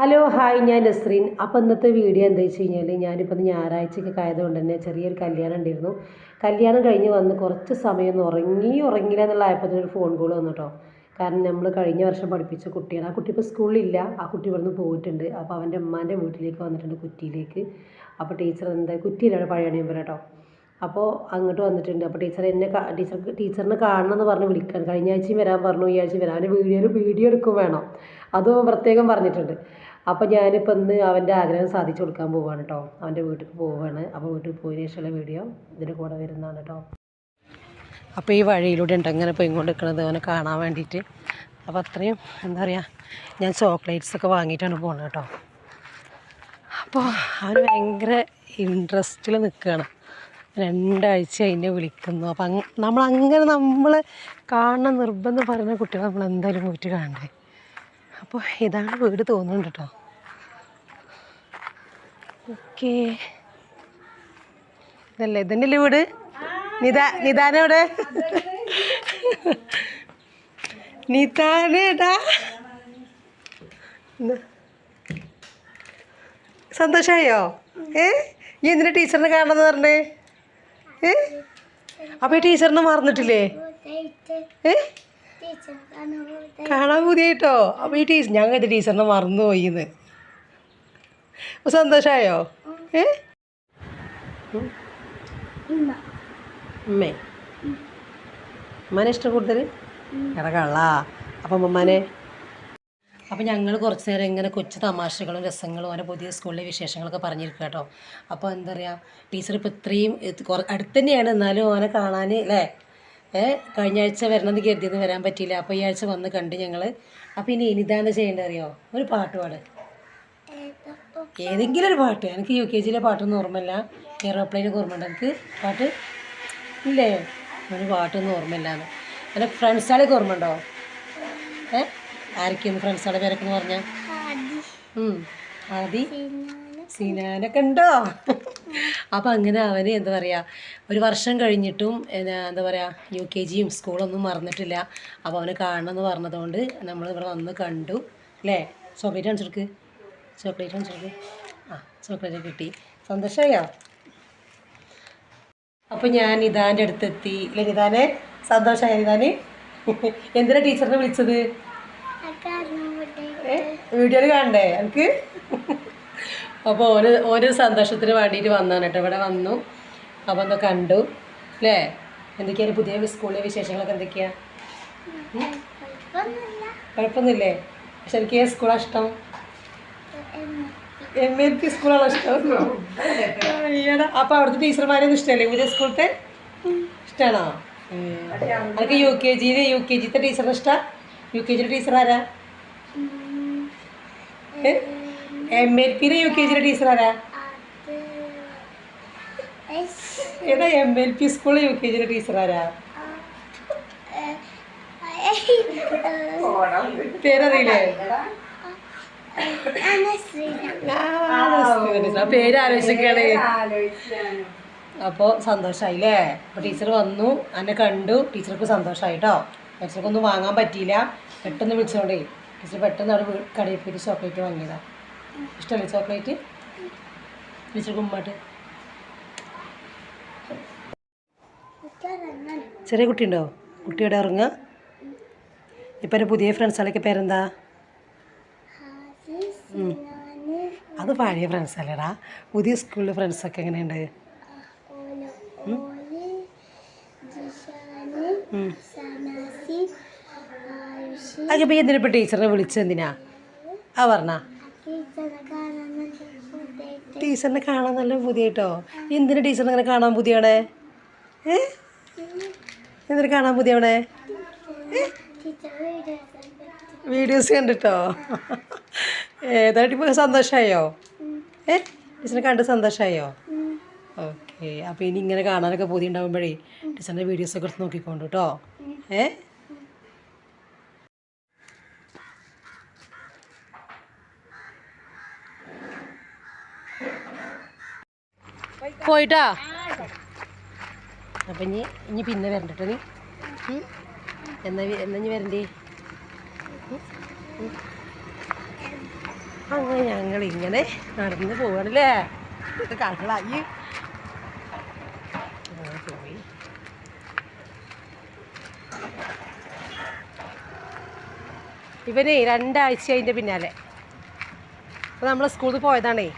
Hello hi ഞാൻ നസ്രീൻ. അപ്പോൾ ഇന്നത്തെ വീഡിയോ എന്താ വെച്ച് കഴിഞ്ഞാൽ ഞാനിപ്പോൾ ഞായറാഴ്ചയ്ക്ക് ആയതുകൊണ്ട് തന്നെ ചെറിയൊരു കല്യാണം ഉണ്ടായിരുന്നു. കല്യാണം കഴിഞ്ഞ് വന്ന് കുറച്ച് സമയം ഒന്ന് ഉറങ്ങി ഉറങ്ങില്ല എന്നുള്ള ഒരു ഫോൺ കോൾ വന്നു കേട്ടോ കാരണം നമ്മൾ കഴിഞ്ഞ വർഷം പഠിപ്പിച്ച കുട്ടിയാണ്. ആ കുട്ടി ഇപ്പോൾ സ്കൂളിലില്ല. ആ കുട്ടി ഇവിടുന്ന് പോയിട്ടുണ്ട്. അപ്പോൾ അവന്റെ ഉമ്മാന്റെ വീട്ടിലേക്ക് വന്നിട്ടുണ്ട് കുറ്റിയിലേക്ക്. അപ്പോൾ ടീച്ചർ എന്താ കുറ്റിയിലാണ് പഴയണിയമ്പലം കേട്ടോ അപ്പോൾ അങ്ങോട്ട് വന്നിട്ടുണ്ട്. അപ്പോൾ ടീച്ചർ എന്നെ ടീച്ചർ ടീച്ചറിനെ കാണണം എന്ന് പറഞ്ഞ് വിളിക്കാൻ കഴിഞ്ഞ ആഴ്ചയും വരാൻ പറഞ്ഞു. ഈ ആഴ്ച വരാൻ. അവന്റെ വീഡിയോ എടുക്കും വേണം. അതും പ്രത്യേകം പറഞ്ഞിട്ടുണ്ട്. അപ്പോൾ ഞാനിപ്പോൾ ഇന്ന് അവന്റെ ആഗ്രഹം സാധിച്ചു കൊടുക്കാൻ പോവാണ് കേട്ടോ അവന്റെ വീട്ടിൽ പോവുകയാണ് അപ്പോൾ വീട്ടിൽ പോയതിനു ശേഷമുള്ള വീഡിയോ ഇതിന്റെ കൂടെ വരുന്നതാണ് കേട്ടോ അപ്പോൾ ഈ വഴിയിലൂടെ ഉണ്ട് അങ്ങനെ പോയി കൊണ്ട് നിൽക്കുന്നത് അവനെ കാണാൻ വേണ്ടിയിട്ട്. അപ്പോൾ അത്രയും എന്താ പറയുക ഞാൻ ചോക്ലേറ്റ്സ് ഒക്കെ വാങ്ങിയിട്ടാണ് പോകുന്നത് കേട്ടോ അപ്പോൾ അവന് ഭയങ്കര ഇൻട്രസ്റ്റിൽ നിൽക്കുകയാണ് രണ്ടാഴ്ച അതിനെ വിളിക്കുന്നു. അപ്പം അങ്ങ് നമ്മൾ അങ്ങനെ നമ്മൾ കാണണം നിർബന്ധം പറയുന്ന കുട്ടികളെ നമ്മൾ എന്തായാലും പോയിട്ട് കാണണ്ടേ? അപ്പോൾ ഇതാണ് വീട് തോന്നുന്നുണ്ട് കേട്ടോ ഓക്കേ. ഇതല്ലേ ഇതന്നെയല്ലേ വീട്? നിതാ നിതാനെവിടെ നിതാനേടാ. സന്തോഷമായോ ഏ? ഈ എന്തിനാ ടീച്ചറിനെ കാണണമെന്ന് പറഞ്ഞേ? ഏ? അപ്പോൾ ഈ ടീച്ചറിനെ മറന്നിട്ടില്ലേ? ഏ? കാണാൻ പുതിയായിട്ടോ? അപ്പോൾ ഈ ടീച്ചർ ഞങ്ങൾ ടീച്ചറിനെ മറന്നു പോയിന്ന് അപ്പോൾ സന്തോഷമായോ ഏ ഉമ്മനെ ഉമ്മാനെ ഇഷ്ടം കൂടുതൽ എടാ കള്ളാ. അപ്പം ഉമ്മാനെ? അപ്പോൾ ഞങ്ങൾ കുറച്ച് നേരം ഇങ്ങനെ കൊച്ചു തമാശകളും രസങ്ങളും അങ്ങനെ പുതിയ സ്കൂളിലെ വിശേഷങ്ങളൊക്കെ പറഞ്ഞിരിക്കുക കേട്ടോ. അപ്പോൾ എന്താ പറയുക ടീച്ചർ ഇപ്പോൾ ഇത്രയും അടുത്ത് തന്നെയാണ് എന്നാലും ഓനെ കാണാൻ അല്ലേ കഴിഞ്ഞ ആഴ്ച വരണമെന്ന് കരുതിയെന്ന് വരാൻ പറ്റിയില്ല. അപ്പോൾ ഈ ആഴ്ച വന്ന് കണ്ട് ഞങ്ങൾ അപ്പോൾ ഇനി ഇനിതാന്താ ചെയ്യേണ്ടത് അറിയോ? ഒരു പാട്ട് പാട്. ഏതെങ്കിലും ഒരു പാട്ട്. എനിക്ക് യു കെ ജിയിലെ പാട്ടൊന്നും ഓർമ്മയില്ല. എയറോപ്ലെയിനൊക്കെ ഓർമ്മയുണ്ട്. എനിക്ക് പാട്ട് ഇല്ലേ? ഒരു പാട്ടൊന്നും ഓർമ്മയില്ലാന്ന്. എന്റെ ഫ്രണ്ട്സുകളൊക്കെ ഓർമ്മ ഉണ്ടോ ഏ? ആരൊക്കെയാണ് ഫ്രണ്ട്സാളെ പേരൊക്കെ എന്ന് പറഞ്ഞാൽ ആദി. സിനാനൊക്കെ ഉണ്ടോ? അപ്പം അങ്ങനെ അവന് എന്താ പറയുക ഒരു വർഷം കഴിഞ്ഞിട്ടും എന്താ പറയുക യു കെ ജിയും സ്കൂളൊന്നും മറന്നിട്ടില്ല. അപ്പോൾ കാണണം എന്ന് പറഞ്ഞതുകൊണ്ട് നമ്മൾ ഇവിടെ വന്ന് കണ്ടു. അല്ലേ? ചോക്ലേറ്റ് കാണിച്ചെടുക്ക് ചോക്ലേറ്റ് ചെറുത് ആ ചോക്ലേറ്റ് കിട്ടി. സന്തോഷമായോ അപ്പോൾ ഞാൻ നിതാന്റെ അടുത്തെത്തി. ഇല്ലേ നിതാനെ? സന്തോഷമായ നിതാന്? എന്തിനാ ടീച്ചറിനെ വിളിച്ചത്? വീഡിയോയിൽ കാണണ്ടേ എനിക്ക് അപ്പോൾ ഓരോ ഓരോ സന്തോഷത്തിന് വേണ്ടിയിട്ട് വന്നാണ് കേട്ടോ. ഇവിടെ വന്നു. അപ്പോൾ ഒന്ന് കണ്ടു. അല്ലേ? എന്തൊക്കെയാണ് പുതിയ സ്കൂളിലെ വിശേഷങ്ങളൊക്കെ എന്തൊക്കെയാ? കുഴപ്പമൊന്നുമില്ലേ. പക്ഷെ എനിക്ക് സ്കൂളാണ് ഇഷ്ടം? എം എൽ പി സ്കൂളാണോ ഇഷ്ടം? അയ്യടാ അപ്പോൾ അവിടുത്തെ ടീച്ചർമാരൊന്നും ഇഷ്ടമല്ലേ? പുതിയ സ്കൂളത്തെ? ഇഷ്ടമാണോ എനിക്ക് യു കെ ജിയിൽ യു കെ ജിത്തെ ടീച്ചറിന് ഇഷ്ടം? യു കെ ജിയുടെ ടീച്ചർ ആരാ എം എൽ പിന്നെ യു കെ ജിയുടെ ടീച്ചർ ആരാ ഏതാ എം എൽ പി സ്കൂളിൽ യു കെ ജിയുടെ ടീച്ചർ ആരാ പേരറിയില്ലേ? പേര് ആലോചിക്കാണ് അപ്പോൾ സന്തോഷമായില്ലേ അപ്പോൾ ടീച്ചർ വന്നു എന്നെ കണ്ടു. ടീച്ചർക്ക് സന്തോഷമായി കേട്ടോ ടീച്ചർക്കൊന്നും വാങ്ങാൻ പറ്റിയില്ല. പെട്ടെന്ന് വിളിച്ചോണ്ടേ. ടീച്ചർ പെട്ടെന്ന് അവിടെ കടയിൽ പോയിട്ട് ചോക്ലേറ്റ് വാങ്ങിയതാ. ഇഷ്ടമല്ലേ ചോക്ലേറ്റ് ടീച്ചർക്ക് ഉമ്മാട്ട്. ചെറിയ കുട്ടിയുണ്ടോ? കുട്ടിയുടെ ഇറങ്ങുക ഇപ്പം പുതിയ ഫ്രണ്ട്സുകളൊക്കെ പേരെന്താ. അത് പഴയ ഫ്രണ്ട്സ് അല്ലേടാ? പുതിയ സ്കൂളിലെ ഫ്രണ്ട്സൊക്കെ എങ്ങനെയുണ്ട്? അതിപ്പോ എന്തിനാ ഇപ്പം ടീച്ചറിനെ വിളിച്ചെന്തിനാ ആ പറഞ്ഞ. ടീച്ചറിനെ കാണാൻ നല്ല പുതിയട്ടോ എന്തിനാ ടീച്ചറിനെ അങ്ങനെ കാണാൻ പുതിയാണേ ഏ? എന്തിനാ കാണാൻ പുതിയവണേ? വീഡിയോസ് കണ്ടിട്ടോ? ഏതായിട്ട് ഇപ്പോൾ സന്തോഷമായോ ഏ? ടീച്ചറിനെ കണ്ട് സന്തോഷമായോ ഓക്കെ അപ്പോൾ ഇനി ഇങ്ങനെ കാണാനൊക്കെ പൂതി ഉണ്ടാകുമ്പോഴേ ടീച്ചറിന്റെ വീഡിയോസൊക്കെ എടുത്ത് നോക്കിക്കോണ്ടു കേട്ടോ ഏ? പോയിട്ടാ? അപ്പം ഇനി ഇനി പിന്നെ വരണ്ട നീ? എന്നാ എന്നാ ഇനി വരണ്ടേ? അങ്ങനെ ഞങ്ങൾ ഇങ്ങനെ നടന്നു പോവാണല്ലേ? കളകളായി പോയി ഇവനെ രണ്ടാഴ്ച അതിന്റെ പിന്നാലെ. അപ്പോൾ നമ്മൾ സ്കൂളിൽ പോയതാണേ.